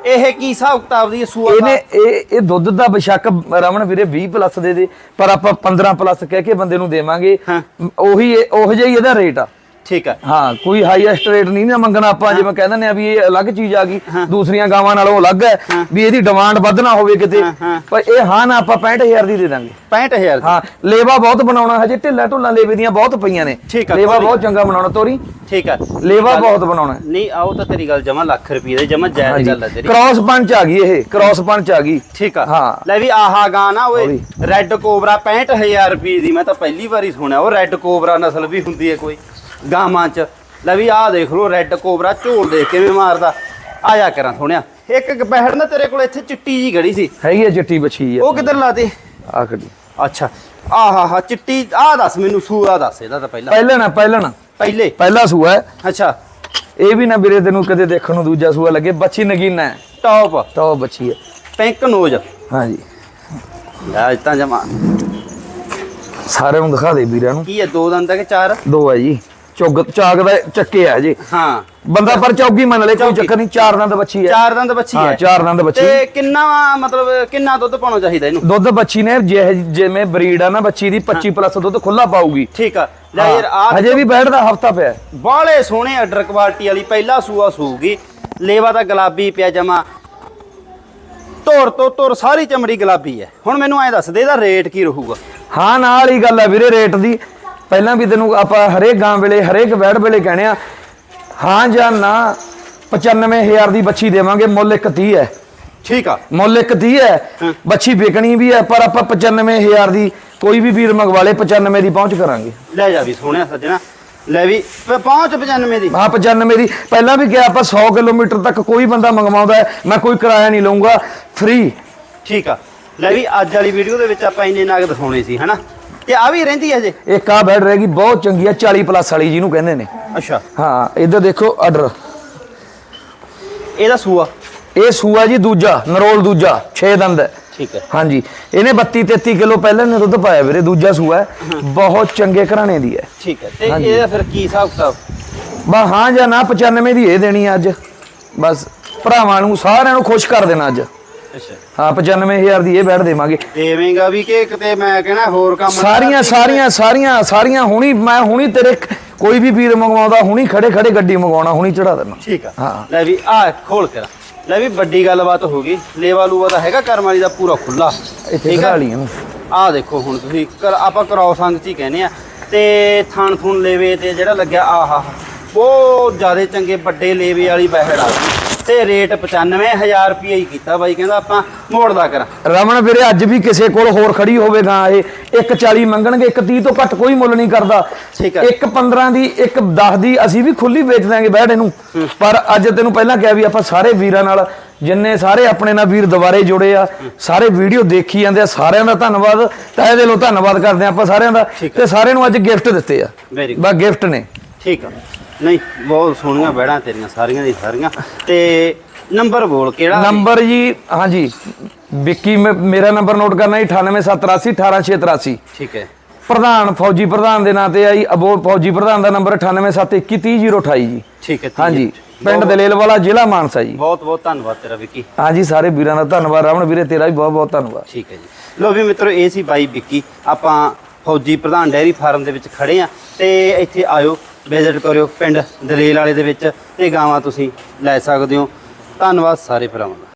ਇਹ ਕੀ ਹਿਸਾਬ ਕਿਤਾਬ ਦੀ ਸੂਆ ਇਹਨੇ ਇਹ ਇਹ ਦੁੱਧ ਦਾ ਬੇਸ਼ੱਕ ਰਮਨ ਵੀਰੇ 20 ਪਲੱਸ ਦੇ ਦੇ ਪਰ ਆਪਾਂ 15 ਪਲੱਸ ਕਹਿ ਕੇ ਬੰਦੇ ਨੂੰ ਦੇਵਾਂਗੇ। ਉਹੀ ਉਹੋ ਜਿਹਾ ਹੀ ਇਹਦਾ ਰੇਟ ਆ। ਠੀਕ ਆ। ਹਾਂ ਕੋਈ ਹਾਈਐਸਟ ਰੇਟ ਨਹੀਂ ਨਾ ਮੰਗਣਾ ਆਪਾਂ ਜਿਵੇਂ ਕਹਿੰਦੇ ਨੇ ਆ ਵੀ ਇਹ ਅਲੱਗ ਚੀਜ਼ ਆ ਗਈ ਦੂਸਰੀਆਂ ਗਾਵਾਂ ਨਾਲੋਂ ਅਲੱਗ ਹੈ ਵੀ ਇਹਦੀ ਡਿਮਾਂਡ ਵੱਧ ਨਾ ਹੋਵੇ ਕਿਤੇ। ਹਾਂ। ਪਰ ਇਹ ਹਾਂ ਨਾ ਆਪਾਂ 65000 ਦੀ ਦੇ ਦਾਂਗੇ। 65000 ਹਾਂ ਲੇਵਾ ਬਹੁਤ ਬਣਾਉਣਾ ਹਜੇ ਢਿੱਲਾ ਢੁੱਲਾ ਲੇਵੇ ਦੀਆਂ ਬਹੁਤ ਪਈਆਂ ਨੇ। ਲੇਵਾ। ਬਹੁਤ ਚੰਗਾ ਬਣਾਉਣਾ ਤੋਰੀ। ਠੀਕ ਆ। ਲੇਵਾ ਬਹੁਤ ਬਣਾਉਣਾ। ਨਹੀਂ ਆਓ ਤਾਂ ਤੇਰੀ ਗੱਲ ਜਮਾ ਲੱਖ ਰੁਪਏ ਦੇ ਜਮਾ ਜਾਇਜ਼ ਗੱਲ ਹੈ ਤੇਰੀ। ਕ੍ਰਾਸ ਪੰਚ ਆ ਗਈ ਇਹ ਕ੍ਰਾਸ ਪੰਚ ਆ ਗਈ। ਠੀਕ ਆ। ਹਾਂ। ਲੈ ਵੀ ਆਹਾ ਗਾ ਨਾ ਓਏ। ਰੈੱਡ ਕੋਬਰਾ 65000 ਰੁਪਏ ਦੀ ਮੈਂ ਤਾਂ ਪਹਿਲੀ ਵਾਰੀ ਸੁਣਿਆ ਉਹ ਰੈੱਡ ਕੋਬਰਾ ਨਸਲ ਵੀ ਹੁੰਦੀ ਹੈ ਕੋਈ। ਗਾਵਾਂ ਚ। ਲੈ ਵੀ ਆਹ ਦੇਖ ਲਓ ਰੈੱਡ ਕੋਬਰਾ ਝੋਲ ਦੇਖ ਕਿਵੇਂ ਮਾਰਦਾ। ਆ ਜਾ ਕਰਾਂ ਸੁਣਿਆ ਇੱਕ ਇੱਕ ਬਹਿੜ ਨਾ ਤੇਰੇ ਕੋਲ ਇੱਥੇ ਚਿੱਟੀ ਜੀ ਖੜੀ ਸੀ। ਹੈਗੀ ਹੈ ਚਿੱਟੀ ਬੱਚੀ ਹੈ ਉਹ ਕਿੱਧਰ ਲਾਤੀ? ਆ ਖੜੀ। ਅੱਛਾ। ਆਹਾ ਹਾ ਚਿੱਟੀ ਆਹ ਦੱਸ ਮੈਨੂੰ ਸੂਆ ਦੱਸ ਇਹਦਾ ਤਾਂ ਪਹਿਲਾਂ। ਪਹਿਲਾਂ ਨਾ ਪਹਿਲਾਂ ਨਾ। ਪਹਿਲੇ? ਪਹਿਲਾ ਸੂਆ ਹੈ ਅੱਛਾ। ਇਹ ਵੀ ਨਾ ਵੀਰੇ ਤੈਨੂੰ ਕਦੇ ਦੇਖਣ ਨੂੰ ਦੂਜਾ ਸੂਆ ਲੱਗੇ। ਬੱਚੀ ਨਗੀਨਾ ਹੈ। ਟੌਪ ਉਹ ਬੱਚੀ ਹੈ ਪਿੰਕ ਨੋਜ। ਹਾਂਜੀ। ਅੱਜ ਤਾਂ ਜਮਾ। ਸਾਰਿਆਂ ਨੂੰ ਦਿਖਾ ਦੇ ਵੀਰਾਂ ਨੂੰ। ਕੀ ਹੈ? ਦੋ ਦੰਦ ਹੈ ਕਿ ਚਾਰ? ਦੋ ਹੈ ਜੀ। ਚੁੱਗ ਚਾਕ ਦਾ ਚੱਕੇ ਹੈ ਜੀ। ਹਾਂ। ਬੰਦਾ ਪਰ ਚੌਗੀ ਮੰਨ ਲੈ ਕੋਈ ਚੌਗੀ। ਚੱਕਰ ਨਹੀਂ ਚਾਰ ਦੰਦ ਬੱਚੀ ਹੈ। ਚਾਰ ਦੰਦ ਬੱਚੀ ਹਾਂ ਹੈ। ਚਾਰ ਦੰਦ ਬੱਚੀ ਤੇ ਕਿੰਨਾ ਮਤਲਬ ਕਿੰਨਾ ਦੁੱਧ ਪਾਉਣਾ ਚਾਹੀਦਾ ਇਹਨੂੰ? ਦੁੱਧ ਬੱਚੀ ਨੇ ਜਿਵੇਂ ਬਰੀਡ ਆ ਨਾ ਬੱਚੀ ਦੀ 25 ਪਲੱਸ ਦੁੱਧ ਖੁੱਲਾ ਪਾਊਗੀ। ਠੀਕ ਆ। ਲੈ ਯਾਰ ਆ ਹਜੇ ਵੀ ਬੈਠਦਾ ਹਫਤਾ ਪਿਆ। ਬਾਲੇ ਸੋਹਣੇ ਆਰਡਰ ਕੁਆਲਿਟੀ ਵਾਲੀ ਪਹਿਲਾ ਸੂਆ ਸੂਗੀ ਲੇਵਾ ਤਾਂ ਗੁਲਾਬੀ ਪਿਆ ਜਮਾ। ਧੁਰ ਤੋਂ ਧੁਰ ਸਾਰੀ ਚਮੜੀ ਗੁਲਾਬੀ ਹੈ। ਹੁਣ ਮੈਨੂੰ ਐ ਦੱਸ ਦੇ ਇਹਦਾ ਰੇਟ ਕੀ ਰਹੂਗਾ? ਹਾਂ ਨਾਲ ਹੀ ਗੱਲ ਹੈ ਵੀਰੇ ਰੇਟ ਦੀ। ਪਹਿਲਾਂ ਵੀ ਤੈਨੂੰ ਆਪਾਂ ਹਰੇਕ ਗਾਂ ਵੇਲੇ ਹਰੇਕ ਵੈੜ ਵੇਲੇ ਕਹਿੰਦੇ ਆ ਹਾਂ ਜਾਂ ਨਾ 95000 ਦੀ ਬੱਚੀ ਦੇਵਾਂਗੇ ਮੁੱਲ ਇੱਕ 30 ਹੈ। ਠੀਕ ਆ। ਮੁੱਲ ਇੱਕ 30 ਹੈ ਬੱਚੀ ਵਿਕਣੀ ਵੀ ਹੈ ਪਰ ਆਪਾਂ 95000 ਦੀ ਕੋਈ ਵੀ ਵੀਰ ਮੰਗਵਾ ਲੇ 95 ਦੀ ਪਹੁੰਚ ਕਰਾਂਗੇ। ਲੈ ਜਾ ਵੀ ਸੋਹਣਿਆ ਸੱਜਣਾ। ਲੈ ਵੀ ਪਹੁੰਚ 95 ਦੀ। ਹਾਂ 95 ਦੀ। ਪਹਿਲਾਂ ਵੀ ਕਿਹਾ ਆਪਾਂ 100 ਕਿਲੋਮੀਟਰ ਤੱਕ ਕੋਈ ਬੰਦਾ ਮੰਗਵਾਉਂਦਾ ਮੈਂ ਕੋਈ ਕਿਰਾਇਆ ਨਹੀਂ ਲਊਂਗਾ ਫ੍ਰੀ ਠੀਕ ਆ। ਲੈ ਵੀ ਅੱਜ ਵਾਲੀ ਵੀਡੀਓ ਦੇ ਵਿੱਚ ਆਪਾਂ ਇੰਨੇ ਨਗ ਦਿਖਾਉਣੇ ਸੀ ਹਨਾ? ਤੇ ਆ ਵੀ ਰਹਿੰਦੀ ਹੈ ਜੇ। ਇੱਕ ਆ ਬੈਡ ਰਹੇਗੀ ਬਹੁਤ ਚੰਗੀ ਹੈ 40 ਪਲੱਸ ਵਾਲੀ ਜਿਹਨੂੰ ਕਹਿੰਦੇ ਨੇ। ਅੱਛਾ। ਹਾਂ ਇੱਧਰ ਦੇਖੋ ਆਰਡਰ ਇਹਦਾ ਸੂਆ? ਇਹ ਸੂਆ ਜੀ ਦੂਜਾ ਨਰੋਲ ਦੂਜਾ 6 ਦੰਦ ਹੈ। ਠੀਕ ਹੈ। ਹਾਂਜੀ ਇਹਨੇ 32 33 ਕਿਲੋ ਪਹਿਲਾਂ ਨੇ ਦੁੱਧ ਪਾਇਆ ਵੀਰੇ ਦੂਜਾ ਸੂਆ ਹੈ। ਬਹੁਤ ਚੰਗੇ ਘਰਾਣੇ ਦੀ ਹੈ। ਠੀਕ ਹੈ ਤੇ ਇਹਦਾ ਫਿਰ ਕੀ ਹਿਸਾਬ ਕਿਤਾਬ? ਬਾ ਹਾਂ ਜਾਂ ਨਾ 95 ਦੀ ਇਹ ਦੇਣੀ ਆ ਅੱਜ। ਬਸ ਭਰਾਵਾਂ ਨੂੰ ਸਾਰਿਆਂ ਨੂੰ ਖੁਸ਼ ਕਰ ਦੇਣਾ ਅੱਜ। ਹਾਂ 95000 ਦੀ ਇਹ ਬੈਠ ਦੇਵਾਂਗੇ। ਦੇਵੇਂਗਾ ਵੀ ਕਿ ਕਿਤੇ ਮੈਂ ਕਹਿਣਾ ਹੋਰ ਕੰਮ ਨਾ ਸਾਰੀਆਂ ਸਾਰੀਆਂ ਸਾਰੀਆਂ ਸਾਰੀਆਂ ਹੁਣੀ ਮੈਂ ਹੁਣੀ ਤੇਰੇ ਕੋਈ ਵੀ ਵੀਰ ਮੰਗਵਾਉਂਦਾ ਹੁਣੀ ਖੜੇ ਖੜੇ ਗੱਡੀ ਮੰਗਵਾਉਣਾ ਹੁਣੀ ਚੜਾ ਦੇਣਾ। ਠੀਕ ਆ। ਹਾਂ। ਲੈ ਵੀ ਆ ਖੋਲ ਕੇ ਰੱਖ। ਲੈ ਵੀ ਵੱਡੀ ਗੱਲਬਾਤ ਹੋ ਗਈ। ਲੇਵਾ ਲੂਵਾ ਦਾ ਹੈਗਾ ਕਰਮ ਵਾਲੀ ਦਾ ਪੂਰਾ ਖੁੱਲਾ ਇੱਥੇ ਖੜਾ ਲੀਆਂ ਆ ਦੇਖੋ ਹੁਣ ਤੁਸੀਂ ਕਰ- ਆਪਾਂ ਕ੍ਰੋਸ ਅੰਗ ਚ ਹੀ ਕਹਿੰਦੇ ਆ। ਤੇ ਥਣ ਥੁਣ ਲੇਵੇ ਤੇ ਜਿਹੜਾ ਲੱਗਿਆ ਆਹਾ ਬਹੁਤ ਜ਼ਿਆਦਾ ਚੰਗੇ ਵੱਡੇ ਲੇਵੇ ਵਾਲੀ ਬਹਿੜ ਆ ਗਈ। ਤੇ ਰੇਟ 95000 ਰੁਪਏ ਹੀ ਕੀਤਾ ਬਾਈ ਕਹਿੰਦਾ ਆਪਾਂ ਮੋੜਦਾ ਕਰ। ਰਮਨ ਵੀਰੇ ਅੱਜ ਵੀ ਕਿਸੇ ਕੋਲ ਹੋਰ ਖੜੀ ਹੋਵੇਗਾ ਇਹ 140 ਮੰਗਣਗੇ 130 ਤੋਂ ਘੱਟ ਕੋਈ ਮੁੱਲ ਨਹੀਂ ਕਰਦਾ। ਠੀਕ ਹੈ। ਇੱਕ 15 ਦੀ ਇੱਕ 10 ਦੀ ਅਸੀਂ ਵੀ ਖੁੱਲੀ ਵੇਚ ਦਾਂਗੇ ਬੈਠ ਇਹਨੂੰ। ਪਰ ਅੱਜ ਤੈਨੂੰ ਪਹਿਲਾਂ ਕਿਹਾ ਵੀ ਆਪਾਂ ਸਾਰੇ ਵੀਰਾਂ ਨਾਲ ਜਿੰਨੇ ਸਾਰੇ ਆਪਣੇ ਨਾਲ ਵੀਰ ਦੁਬਾਰੇ ਜੁੜੇ ਆ ਸਾਰੇ ਵੀਡੀਓ ਦੇਖੀ ਜਾਂਦੇ ਆ ਸਾਰਿਆਂ ਦਾ ਧੰਨਵਾਦ। ਤਹਿ ਦਿਲੋਂ ਧੰਨਵਾਦ ਕਰਦੇ ਆ ਆਪਾਂ ਸਾਰਿਆਂ ਦਾ। ਤੇ ਸਾਰਿਆਂ ਨੂੰ ਅੱਜ ਗਿਫਟ ਦਿੱਤੇ ਆ. ਬਸ ਗਿਫਟ ਨੇ। ਠੀਕ ਆ। ਨਹੀਂ ਬਹੁਤ ਸੋਹਣੀਆਂ ਬਹਿੜਾਂ ਤੇਰੀਆਂ ਸਾਰੀਆਂ ਦੀ ਸਾਰੀਆਂ। ਤੇ ਨੰਬਰ ਬੋਲ ਕਿਹੜਾ? ਨੰਬਰ ਜੀ ਹਾਂਜੀ। ਵਿੱਕੀ ਮੇ- ਮੇਰਾ ਨੰਬਰ ਨੋਟ ਕਰਨਾ ਜੀ 98783 18683 ਠੀਕ ਹੈ। ਪ੍ਰਧਾਨ ਫੌਜੀ ਪ੍ਰਧਾਨ ਦੇ ਨਾਂ ਤੇ ਆਈ ਅਬੋ ਫੌਜੀ ਪ੍ਰਧਾਨ ਦਾ ਨੰਬਰ 9871130028 ਜੀ। ਠੀਕ ਹੈ ਠੀਕ ਹਾਂਜੀ। ਪਿੰਡ ਦਲੇਲ ਵਾਲਾ ਜ਼ਿਲ੍ਹਾ ਮਾਨਸਾ ਜੀ। ਬਹੁਤ ਬਹੁਤ ਧੰਨਵਾਦ ਤੇਰਾ ਵਿੱਕੀ। ਹਾਂਜੀ ਸਾਰੇ ਵੀਰਾਂ ਦਾ ਧੰਨਵਾਦ। ਰਮਨ ਵੀਰੇ ਤੇਰਾ ਵੀ ਬਹੁਤ ਬਹੁਤ ਧੰਨਵਾਦ। ਠੀਕ ਹੈ ਜੀ। ਲੋ ਵੀ ਮਿੱਤਰੋ ਇਹ ਸੀ ਬਾਈ ਵਿੱਕੀ। ਆਪਾਂ ਫੌਜੀ ਪ੍ਰਧਾਨ ਡੈਰੀ ਫਾਰਮ ਦੇ ਵਿੱਚ ਖੜੇ ਆ ਤੇ ਇੱਥੇ ਆਇਓ ਵਿਜ਼ਿਟ ਕਰਿਓ ਪਿੰਡ ਦਲੇਲ ਵਾਲੇ ਦੇ ਵਿੱਚ ਤੇ ਗਾਵਾਂ ਤੁਸੀਂ ਲੈ ਸਕਦੇ ਹੋ। ਧੰਨਵਾਦ ਸਾਰੇ ਭਰਾਵਾਂ ਦਾ।